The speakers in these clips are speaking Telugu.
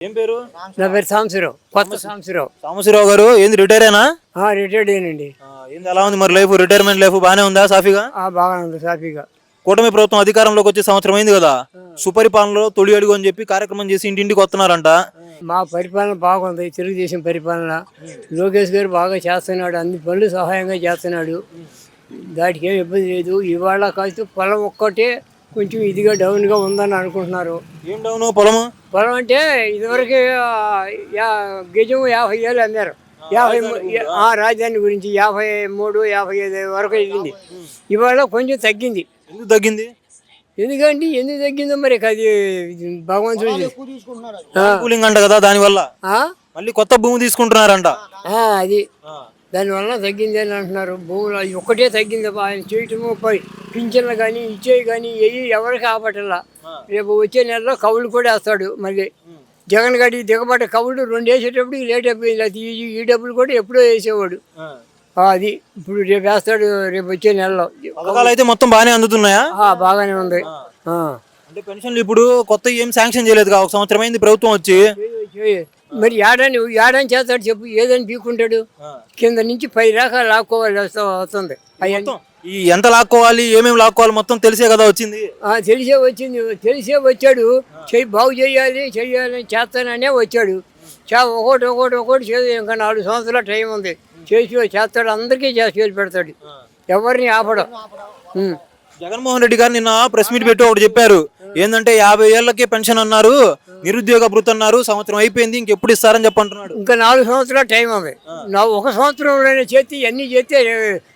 ఏం పేరు? నా పేరు సాంబశివరావు కొత్త సాంబశివరావు సాంబశివరావు గారు ఏంది రిటైర్ అయినా రిటైర్డ్ అయినండి ఏంది ఎలా ఉంది మరి లైఫ్ రిటైర్మెంట్ లైఫ్ బాగానే ఉందా సాఫీగా? బాగానే ఉంది సాఫీగా. కూటమి ప్రభుత్వం అధికారంలోకి వచ్చే సంవత్సరం అయింది కదా. సుపరిపాలనలో తొలి అడుగు అని చెప్పి కార్యక్రమం చేసి ఇంటింటికి వస్తున్నారంట. మా పరిపాలన బాగుంది తెలుగుదేశం పరిపాలన. లోకేష్ గారు బాగా చేస్తున్నాడు అన్ని పనులు సహాయంగా చేస్తున్నాడు. దానికి ఏం ఇబ్బంది లేదు. ఇవాళ కాస్త పొలం ఒక్కటే కొంచెం ఇదిగా డౌన్గా ఉందని అనుకుంటున్నారు. ఏం డౌను? పొలము? పొలం అంటే ఇదివరకు గజం యాభై ఏళ్ళు అమ్మారు. యాభై ఆ రాజధాని గురించి యాభై మూడు యాభై ఐదు వరకు వెళ్ళింది. ఇవాళ కొంచెం తగ్గింది. ఎందుకు తగ్గింది? ఎందుకంటే ఎందుకు తగ్గిందో మరి అది. భగవంతుడు అంట కదా దానివల్ల? మళ్ళీ కొత్త భూమి తీసుకుంటున్నారంట. అది. దానివల్ల తగ్గింది అని అంటున్నారు. భూములు ఒక్కటే తగ్గింది. ఆయన చేయటము పై- పింఛన్లు కానీ ఇచ్చేవి కానీ ఎయ్యి ఎవరికి ఆపటల్లా రేపు వచ్చే నెలలో కవులు కూడా వేస్తాడు మళ్ళీ జగన్ గడి దిగబడ్డ కవులు రెండు వేసేటప్పుడు లేట్ అయిపోయింది. అది ఈ డబ్బులు కూడా ఎప్పుడో వేసేవాడు. అది ఇప్పుడు రేపు వేస్తాడు రేపు వచ్చే నెలలో. అయితే మొత్తం బాగానే అందుతున్నాయా? బాగానే ఉంది. అంటే పెన్షన్లు ఇప్పుడు కొత్త ఏం శాంక్షన్ చేయలేదు ఒక సంవత్సరం అయింది ప్రభుత్వం వచ్చి. మరి ఏడాని ఏడాని చేస్తాడు చెప్పు. ఏదని పీకుంటాడు కింద నుంచి పై దాకా లాక్కోవాలి వస్తా- వస్తుంది. అయ్యా ఈ ఎంత లాక్కోవాలి ఏమేమి లాక్కోవాలి మొత్తం తెలిసే కదా వచ్చింది. ఆ, తెలిసే వచ్చింది. తెలిసే వచ్చాడు. చెయ్యి బాగు చేయాలి చెయ్యాలి చేస్తాననే వచ్చాడు. చా ఒకటి ఒకటి ఒకటి చేసి ఇంకా నాలుగు సంవత్సరాల టైం ఉంది. చేసి చేస్తాడు. అందరికీ చేసి చేసి పెడతాడు. ఎవరిని ఆపడం. ఉం. జగన్మోహన్ రెడ్డి గారు నిన్న ప్రెస్ మీట్ పెట్టి ఒకటి చెప్పారు. ఏంటంటే యాభై ఏళ్ళకే పెన్షన్ అన్నారు. నిరుద్యోగ అన్నారు సంవత్సరం అయిపోయింది ఇంకెప్పుడు ఇస్తారని చెప్పంటున్నాడు ఇంకా నాలుగు సంవత్సరాల టైం ఉంది. నా ఒక సంవత్సరంలోనే చేతి అన్నీ చేస్తే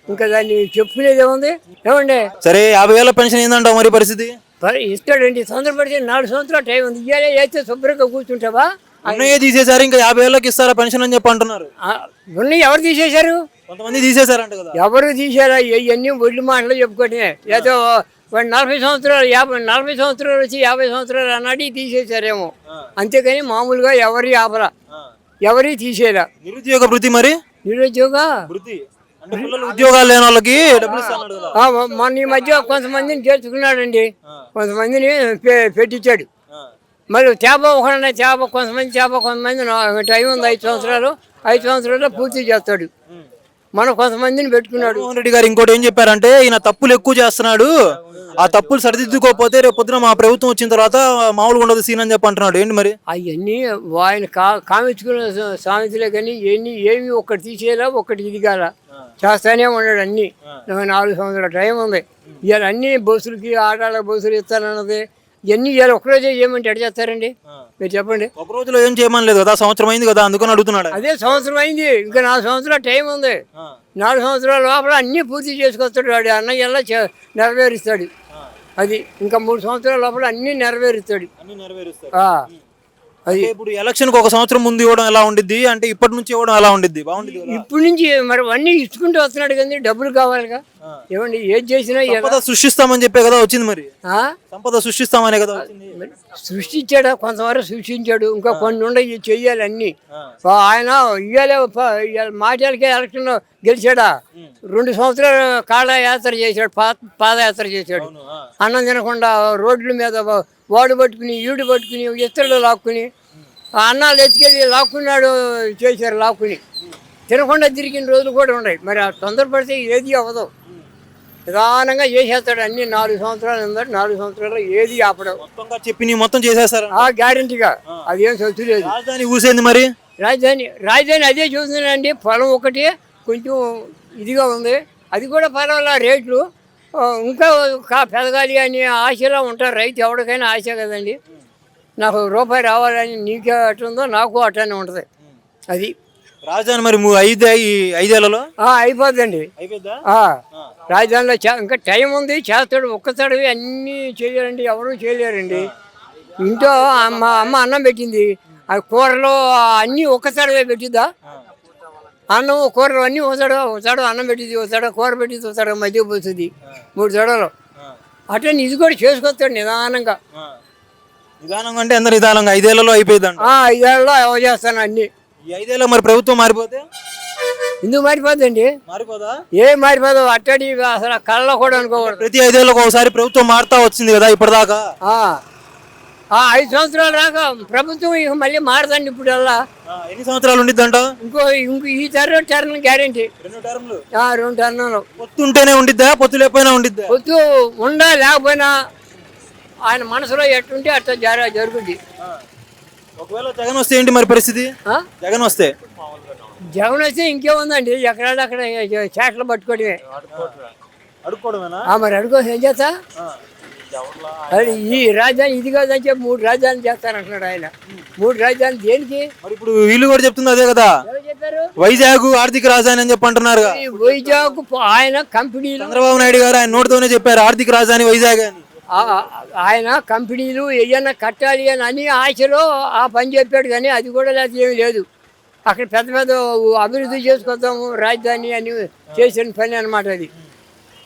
ఇంకా దాన్ని చెప్పుకునేది ఏముంది? ఏమండి? సరే యాభై ఏళ్ళ పెన్షన్ ఏందంటావు మరి పరిస్థితి? ఇస్తాడండి తొందరపడితే నాలుగు సంవత్సరాల టైం ఉంది. ఇయ్యాలే అయితే శుభ్రంగా కూర్చుంటావా? ఉన్నయే తీసేశారు ఇంకా యాభై ఏళ్ళకి ఇస్తారా పెన్షన్ అని చెప్పి అంటున్నారు. ఉన్నాయి ఎవరు తీసేశారు? కొంతమంది తీసేశారంట కదా. ఎవరు తీసారా ఇవన్నీ ఒళ్ళు మాటలు చెప్పుకొని ఏదో వాడు నలభై సంవత్సరాలు యాభై నలభై సంవత్సరాలు వచ్చి యాభై సంవత్సరాలు అన్నాడు తీసేశారేమో. అంతేకాని మామూలుగా ఎవరి ఆపరా ఎవరి తీసేరా నిరుద్యోగ భృతి మరి? నిరుద్యోగ ఉద్యోగాలు లేని వాళ్ళకి డబ్బులు ఇస్తాడు కదా. ఆ, మొ- మొన్న ఈ మధ్య కొంతమందిని చేర్చుకున్నాడండి. కొంతమందిని పె- పెట్టించాడు మరి చేప ఒకడనే చేప కొంతమంది చేప కొంతమంది టైం ఉంది ఐదు సంవత్సరాలు. ఐదు సంవత్సరాలు పూర్తి చేస్తాడు. మనం కొంతమందిని పెట్టుకున్నాడు. జగన్మోహన్ రెడ్డి గారు ఇంకోటి ఏం చెప్పారంటే ఈయన తప్పులు ఎక్కువ చేస్తున్నాడు ఆ తప్పులు సరిదిద్దుకోకపోతే రేపు పొద్దున మా ప్రభుత్వం వచ్చిన తర్వాత మామూలుగా ఉండదు సీన్ అని చెప్పి అంటున్నాడు. ఏంటి మరి? అవన్నీ ఆయన కా కామించుకున్న సామెతలే కానీ ఎన్ని ఏమి ఒక్కటి తీసేలా ఒక్కటి ఇది కాల చేస్తానే ఉన్నాడు అన్ని. నాలుగు సంవత్సరాల టైం ఉంది. ఇవాళ అన్ని బస్సులకి ఆటాళ్ళ బస్సులు ఇస్తానన్నది. ఇవన్నీ ఇవాళ ఒక్కరోజే చేయమంటే ఎడ చేస్తారండి? మీరు చెప్పండి. ఒక రోజులో ఏం చేయమని లేదు కదా సంవత్సరం అయింది కదా అందుకని అడుగుతున్నాడు. అదే సంవత్సరం అయింది. ఇంకా నాలుగు సంవత్సరాల టైం ఉంది. నాలుగు సంవత్సరాల లోపల అన్నీ పూర్తి చేసుకొస్తాడు వాడు. అన్నయ్య నెరవేరుస్తాడు. అది ఇంకా మూడు సంవత్సరాల లోపల అన్నీ నెరవేరుస్తాడు. అంటే ఇప్పుడు ఎలక్షన్ ఒక సంవత్సరం ముందు ఇవ్వడం ఎలా ఉండిద్ది? అంటే ఇప్పటి నుంచి ఇవ్వడం ఎలా ఉండిద్ది? బాగుండిద్ది కదా? ఇప్పుడు నుంచి మరి అన్నీ ఇచ్చుకుంటూ వస్తున్నాడు కానీ డబ్బులు కావాలిగా. ఏమండి ఏది చేసినా ఎలా- సంపద సృష్టిస్తామని చెప్పే కదా వచ్చింది మరి. ఆ? సంపద సృష్టిస్తామనే కదా వచ్చింది. మరి సృష్టించాడా? కొంతవరకు సృష్టించాడు. ఇంకా కొన్ని ఉండయి చెయ్యాలి అన్ని. పా- ఆయన ఇయ్యాలే మాటలకే ఎలక్షన్ గెలిచాడా? రెండు సంవత్సరాలు కాళ్ళ యాత్ర చేశాడు పా పాదయాత్ర చేశాడు. అన్నం తినకుండా రోడ్ల మీద వాడు పట్టుకుని ఈడు పట్టుకుని ఇస్తరులు లాక్కుని ఆ అన్నాలు ఎత్తుకెళ్ళి లాక్కున్నాడు చేశారు లాక్కుని. తినకుండా తిరిగిన రోజులు కూడా ఉన్నాయి. మరి ఆ తొందరపడితే ఏది అవ్వదు. నిదానంగా చేసేస్తాడు అన్ని నాలుగు సంవత్సరాలు ఉందంటే నాలుగు సంవత్సరాలు ఏది ఆపడం. మొత్తంగా చెప్పి నీ మొత్తం చేసేస్తారు? ఆ గ్యారంటీగా. అదేం సొత్తు లేదు. రాజధాని ఊసేంది మరి? రాజధాని రాజధాని అదే చూస్తున్నానండి. పొలం ఒకటి కొంచెం ఇదిగా ఉంది. అది కూడా పర్వాలా రేట్లు. ఇంకా పెరగాలి అని ఆశలో ఉంటారు రైతు ఎవరికైనా ఆశ కదండి. నాకు రూపాయి రావాలని నీకే అట్టుందో నాకు అట్లనే ఉంటుంది. అది. రాజధాని మరి ఐదు ఐదేళ్ళలో? అయిపోద్దండి. రాజధానిలో చే- ఇంకా టైం ఉంది. చేస్తాడు ఒక్కసారి అన్నీ చేయాలండి ఎవరు చేయలేరండి. ఇంట్లో అమ్మ అమ్మ అన్నం పెట్టింది. ఆ కూరలో అన్నీ ఒక్కసారి పెట్టిద్దా? అన్నం కూరలు అన్నీ ఒకసాడు ఒకసాడు అన్నం పెట్టింది ఒకసాడు కూర పెట్టింది ఒకసాడు మధ్య పోతుంది మూడు తడలు అట్లా ఇది కూడా చేసుకొస్తాడు నిదానంగా. నిదానంగా అంటే ఎంత నిదానంగా? ఐదేళ్ళలో అయిపోయిందంట. ఆ, ఐదేళ్ళలో అవ చేస్తాను అన్నీ. ఈ ఐదేళ్ళలో మరి ప్రభుత్వం మారిపోతే? ఎందుకు మారిపోద్దండి? మారిపోదా? ఏ మారిపోదు అట్టడి అసలు కళ్ళలో కూడా అనుకోకూడదు. ప్రతి ఐదేళ్ళకి ఒకసారి ప్రభుత్వం మారుతా వచ్చింది కదా ఇప్పటిదాకా? ఆ, ఐదు సంవత్సరాలు రాక ప్రభుత్వం ఇక మళ్ళీ మారదండి ఇప్పుడు అలా ఎన్ని సంవత్సరాలు ఉండిద్దంట? ఇంకో ఇంకో ఈ టర్న్ టర్న్ గ్యారంటీ. రెండు టర్మ్లు? రెండు టర్నులు పొత్తు ఉంటేనే ఉండిద్దా? పొత్తు లేకపోయినా ఉండిద్దా? పొద్దు ఉండా లేకపోయినా ఆయన మనసులో ఎట్టుంటే అట్లా జర జరుగుద్ది. ఒకవేళ జగన్ వస్తే ఏంటి మరి పరిస్థితి? జగన్ వస్తే? జగన్ వస్తే ఇంకేముందండి? ఎక్కడ అక్కడ చేటలు పట్టుకోవడమే. అడుక్కోవడమేనా? మరి అడుగు ఏం చేస్తా? అది ఈ రాజధాని ఇది కాదని చెప్పి మూడు రాజధానులు చేస్తానంటున్నాడు ఆయన. మూడు రాజధానులు దేనికి? మరి ఇప్పుడు వీళ్ళు కూడా చెప్తుంది అదే కదా. వైజాగ్ ఆర్థిక రాజధాని అని చెప్పి అంటున్నారు. ఈ వైజాగ్ ఆయన కంపెనీలు చంద్రబాబు నాయుడు గారు ఆయన నోటితోనే చెప్పారు ఆర్థిక రాజధాని వైజాగ్ అని. ఆ- ఆయన కంపెనీలు ఏదైనా కట్టాలి అని అని ఆశలో ఆ పని చెప్పాడు కానీ అది కూడా లేదు ఏమీ లేదు. అక్కడ పెద్ద పెద్ద అభివృద్ధి చేసుకొద్దాము రాజధాని అని చేసిన పని అనమాట అది.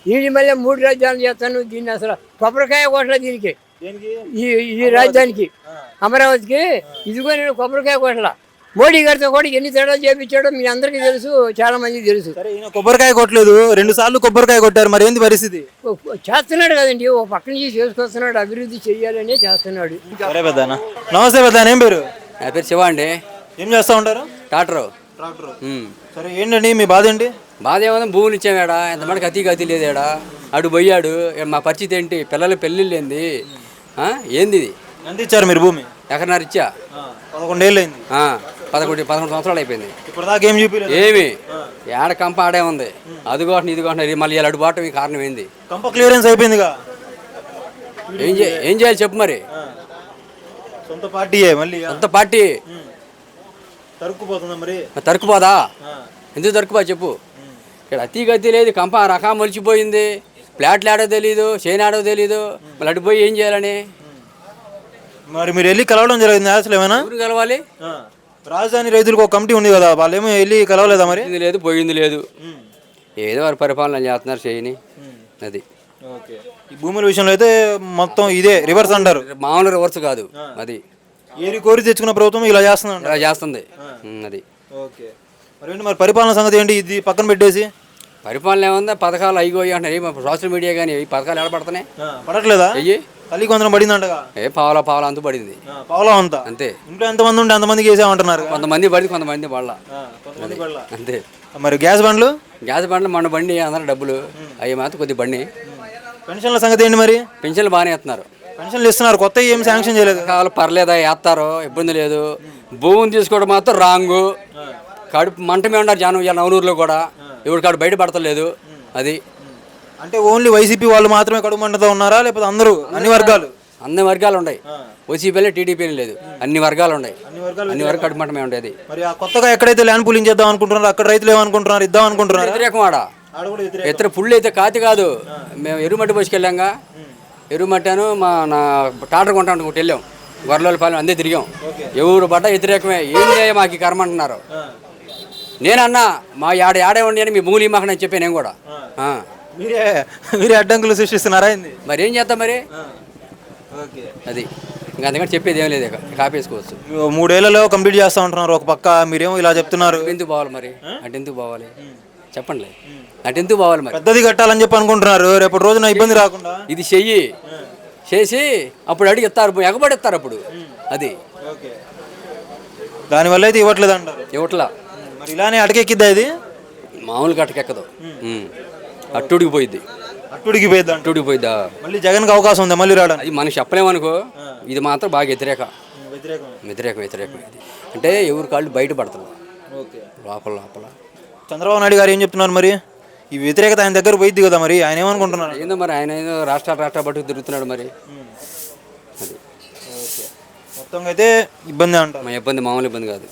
దీని మళ్ళీ మూడు రాజధానులు చేస్తాను దీన్ని అసలు కొబ్బరికాయ కొట్టలే దీనికి? ఈ ఈ రాజధానికి అమరావతికి. ఇదిగో నేను కొబ్బరికాయ కొట్టల మోడీ గారితో కూడా ఎన్ని తేడాలు చేపించాడో మీ అందరికీ తెలుసు చాలా మందికి తెలుసు. కొబ్బరికాయ కొట్టలేదు రెండు సార్లు కొబ్బరికాయ కొట్టారు మరి ఏంది పరిస్థితి? చేస్తున్నాడు కదండి ఓ పక్క నుంచి చేసుకొస్తున్నాడు అభివృద్ధి చేయాలనే చేస్తున్నాడు. నమస్తే పెద్దాన ఏం పేరు? నా పేరు శివ అండి. ఏం చేస్తా ఉంటారు? ట్రాక్టర్. ఉమ్. సరే ఏంటండి మీ బాధ ఏంటి? బాధ ఏమన్నా భూములు ఇచ్చామేడా? ఎంతమందికి అతి గతి లేదేడా? అడు పోయాడు. మా పరిస్థితి ఏంటి? పిల్లల పెళ్ళిళ్ళు ఏంది? ఏంది ఇది? ఎంత ఇచ్చారు మీరు భూమి? ఎక్కడన్నారు ఇచ్చా? పదకొండేళ్ళు అయింది. పదకొండు పదకొండు సంవత్సరాలు అయిపోయింది. ఇప్పుడు దాకా ఏం చూపించలేదు ఏమి? ఏడ కంప ఆడే ఉంది. అది కోసిన ఇది కోసిన మళ్ళీ ఇలా అడు బాటం ఈ కారణం ఏంది? కంప క్లియరెన్స్ అయిపోయిందిగా. ఏం చే ఏం చేయాలి చెప్పు మరి. సొంత పార్టీయే మళ్ళీ అంత పార్టీ. తరుక్కుపోతుందా మరి? మరి తరుక్కుపోదా? ఎందుకు తరుక్కుపో చెప్పు. ఇక్కడ అతి గతి లేదు కంప రకం మొలిచిపోయింది. ప్లాట్లు ఆడో తెలీదు చేను ఆడో తెలీదు. మళ్ళీ అటు పోయి ఏం చేయాలని? మరి మీరు వెళ్ళి కలవడం జరిగింది అసలు ఏమైనా? ఎవరు కలవాలి. రాజధాని రైతులకు ఒక కమిటీ ఉంది కదా వాళ్ళు ఏమో వెళ్ళి కలవలేదా మరి? పోయింది లేదు పోయింది లేదు. ఏదో వారి పరిపాలన చేస్తున్నారు చేయని. అది. ఓకే. ఈ భూముల విషయంలో అయితే మొత్తం ఇదే రివర్స్ అంటారు. మామూలు రివర్స్ కాదు. అది. ఏరి కోరి తెచ్చుకున్న ప్రభుత్వం ఇలా చేస్తుందంట ఇలా చేస్తుంది. అది. ఓకే. మరి ఏంటి మరి పరిపాలన సంగతి ఏంటి? ఇది పక్కన పెట్టేసి? పరిపాలన ఏముందా? పథకాలు అయిపోయి అంటున్నారు. ఏం సోషల్ మీడియా కానీ ఈ పథకాలు ఎలా పడుతున్నాయి పడట్లేదా? అయ్యి. తల్లికి వందనం పడిందంటగా? ఏ పావలా పావలా అంతు పడింది. పావులా అంతా? అంతే. ఇంట్లో ఎంతమంది ఉంటే అంతమందికి వేసామంటున్నారు కొంతమంది పడింది కొంతమంది పడలా. అంతే. మరి గ్యాస్ బండ్లు? గ్యాస్ బండ్లు మన బండి అందరూ డబ్బులు. అవి మాత్రం కొద్ది బండి పెన్షన్ల సంగతి ఏంటి మరి? పెన్షన్లు బాగానే ఇస్తున్నారు. పెన్షన్లు ఇస్తున్నారు. కొత్త ఏం శాంక్షన్ చేయలేదు. పథకాలు పర్లేదా? వేస్తారు? ఇబ్బంది లేదు. భూమిని తీసుకోవడం మాత్రం రాంగు. కడుపు మంట మీద ఉన్నారు జనం ఇలా నవనూరులో కూడా. ఎవరి కాడు బయట పడతలేదు. అది. అంటే ఓన్లీ వైసీపీ వాళ్ళు మాత్రమే కడుపు మంటతో ఉన్నారా? లేకపోతే అందరూ అన్ని వర్గాలు? అన్ని వర్గాలు ఉన్నాయి. ఓసీపీలే టీడీపీలు లేదు. అన్ని వర్గాలు ఉన్నాయి. అన్ని వర్గాలు వరకు కడుపు మంటమే ఉండేది. మరి ఆ కొత్తగా ఎక్కడైతే ల్యాండ్ పూలింగ్ చేద్దాం అనుకుంటున్నారో అక్కడ రైతులు ఏమనుకుంటున్నారు? ఇద్దాం అనుకుంటున్నారు? వ్యతిరేకం ఆడ. ఇతర పుళ్ళు అయితే కాతి కాదు. మేము ఎరుమట్టి పోసుకెళ్ళాంగా. ఎరుమట్టాను మా నా టాటర్ కొంటా వెళ్ళాం. గొర్రెల పాలెం అందే తిరిగాం. ఎవరు పడ్డ వ్యతిరేకమే. ఏం చేయ మాకు కర్మ అంటున్నారు. నేనన్నా మా యాడ యాడే ఉండి అని మీ భూములు ఇమ్మకని చెప్పాను నేను కూడా. ఆ. మీరే మీరే అడ్డంకులు సృష్టిస్తున్నారా ఏంది? మరి ఏం చేస్తాం మరి ఓకే. అది. ఇంకా అందుకని చెప్పేది ఏం లేదు ఇక. కాపేసుకోవచ్చు. మూడేళ్ళలో కంప్లీట్ చేస్తా ఉంటున్నారు ఒక పక్క. మీరేమో ఇలా చెప్తున్నారు. ఎందుకు పోవాలి మరి? అటు ఎందుకు పోవాలి? చెప్పండి. అటు ఎందుకు పోవాలి మరి? పెద్దది కట్టాలని చెప్పి అనుకుంటున్నారు. రేపటి రోజున ఇబ్బంది రాకుండా. ఇది చెయ్యి. చేసి అప్పుడు అడిగి ఇస్తారు. ఎగబడి ఇస్తారు అప్పుడు. అది. ఓకే. దానివల్ల అయితే ఇవ్వట్లేదు అంటారు ఇవట్లా మరి ఇలానే అటకెక్కిద్దా ఇది? మామూలు గట్టకెక్కదు ఉమ్. అట్టుడికి పోయిద్ది. అట్టుడికి పోయిద్ది? అంట అట్టుడికి పోయిద్దా? మళ్ళీ జగన్కి అవకాశం ఉందా మళ్ళీ రావడానికి? అది మనకి చెప్పలేమనుకో ఇది మాత్రం బాగా వ్యతిరేక. వ్యతిరేకం. వ్యతిరేకం వ్యతిరేకం ఇది. అంటే ఎవరి కాళ్ళు బయట పడుతున్నారు లోపల లోపల. చంద్రబాబు నాయుడు గారు ఏం చెప్తున్నారు మరి? ఈ వ్యతిరేకత ఆయన దగ్గర పోయిద్ది కదా మరి ఆయన ఏమనుకుంటున్నారు? ఏందో మరి ఆయన ఏదో రాష్ట్రాలు రాష్ట్రాలు పట్టుకు తిరుగుతున్నాడు మరి. అది. ఓకే. మొత్తంగా అయితే ఇబ్బంది అంటారు. మా ఇబ్బంది మామూలు ఇబ్బంది కాదు.